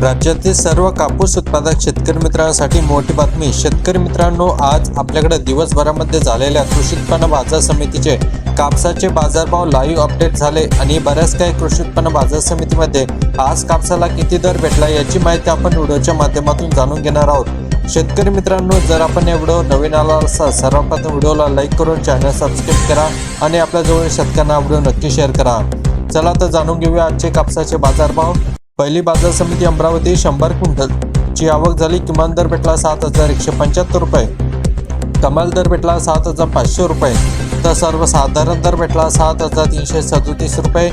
राज्यातील सर्व कापूस उत्पादक शेतकरी मित्रांसाठी मोठी बातमी. शेतकरी मित्रांनो आज आपल्याकडे दिवसभरामध्ये झालेल्या कृषी उत्पन्न बाजार समितीचे कापसाचे बाजारभाव लाईव्ह अपडेट झाले आणि बऱ्याच काही कृषी उत्पन्न बाजार समितीमध्ये आज कापसाला किती दर भेटला याची माहिती आपण व्हिडिओच्या माध्यमातून जाणून घेणार आहोत. शेतकरी मित्रांनो जर आपण या व्हिडिओ नवीन आला असाल सर्वप्रथम व्हिडिओला लाईक करून चॅनल सबस्क्राईब करा आणि आपल्याजवळ शेतकऱ्यांना व्हिडिओ नक्की शेअर करा. चला तर जाणून घेऊया आजचे कापसाचे बाजारभाव. पहिली बाजार समिती अमरावती शंभर क्विंटल. ची आवक झाली किमान दर भेटला सात हजार एकशे पंच्याहत्तर रुपये. कमाल दर भेटला सात हजार पाचशे रुपये. तर सर्वसाधारण दर भेटला सात हजार तीनशे सदोतीस रुपये.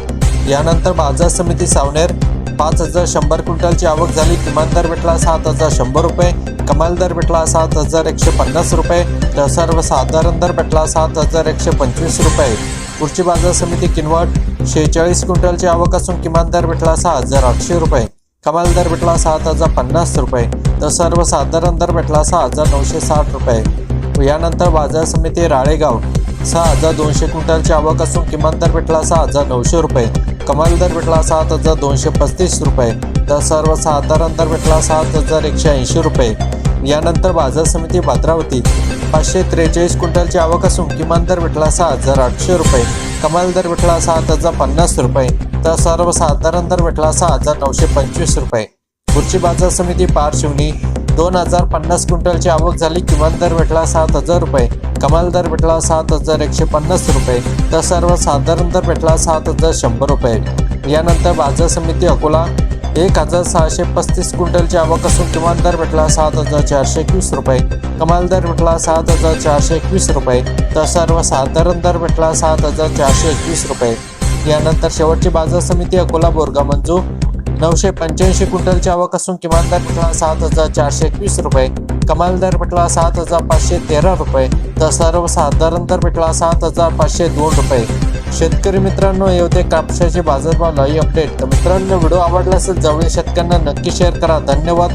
यानंतर बाजार समिती सावनेर पाच हजार शंभर क्विंटलची आवक झाली किमान दर भेटला सात हजार शंभर रुपये. कमाल दर भेटला सात हजार एकशे पन्नास रुपये. तर सर्वसाधारण दर भेटला सात हजार एकशे पंचवीस रुपये. पुढची बाजार समिती किनवट. शेहेचाळीस क्विंटलची आवक असून किमान दर भेटला सहा हजार आठशे रुपये. कमाल दर भेटला सात हजार पन्नास रुपये. तर सर्वसाधारण दर भेटला सहा हजार नऊशे साठ रुपये. यानंतर बाजार समिती राळेगाव. सहा हजार दोनशे क्विंटलची आवक असून किमान दर भेटला सहा हजार नऊशे रुपये. कमाल दर भेटला सात हजार दोनशे पस्तीस रुपये. तर सर्वसाधारण दर भेटला सात हजार एकशे ऐंशी रुपये. यानंतर बाजार समिती भद्रावती पाचशे त्रेचाळीस क्विंटलची आवक असून किमान दर भेटला सहा हजार आठशे रुपये. कमाल दर भेटला सहा हजार पन्नास रुपये. तर सर्वसाधारण दर भेटला सहा हजार नऊशे पंचवीस रुपये. पुढची बाजार समिती पारशिवनी दोन हजार पन्नास क्विंटलची आवक झाली किमान दर भेटला सात हजार रुपये. कमाल दर भेटला सात हजार एकशे पन्नास रुपये. तर सर्वसाधारण दर भेटला सात हजार शंभर रुपये. यानंतर बाजार समिती अकोला. एक हजार सहाशे पस्तीस क्विंटलची आवक असून किमान दर भेटला सात हजार चारशे एकवीस रुपये. कमाल दर भेटला सात हजार चारशे एकवीस रुपये. तर सर्वसाधारण दर भेटला सात हजार चारशे एकवीस रुपये. यानंतर शेवटची बाजार समिती अकोला बोरगा मंजू. नऊशे पंच्याऐंशी क्विंटलची आवक असून किमान दर भेटला सात हजार चारशे एकवीस रुपये. कमाल दर भेटला सात हजार पाचशे तेरा रुपये. तर सर्वसाधारण दर भेटला सात हजार पाचशे दोन रुपये. शेतकरी मित्रांनो हे होते कापसाचे बाजारभाव लाईव्ह अपडेट तर मित्रांनो व्हिडिओ आवडला असेल जवळील शेतकऱ्यांना नक्की शेअर करा. धन्यवाद.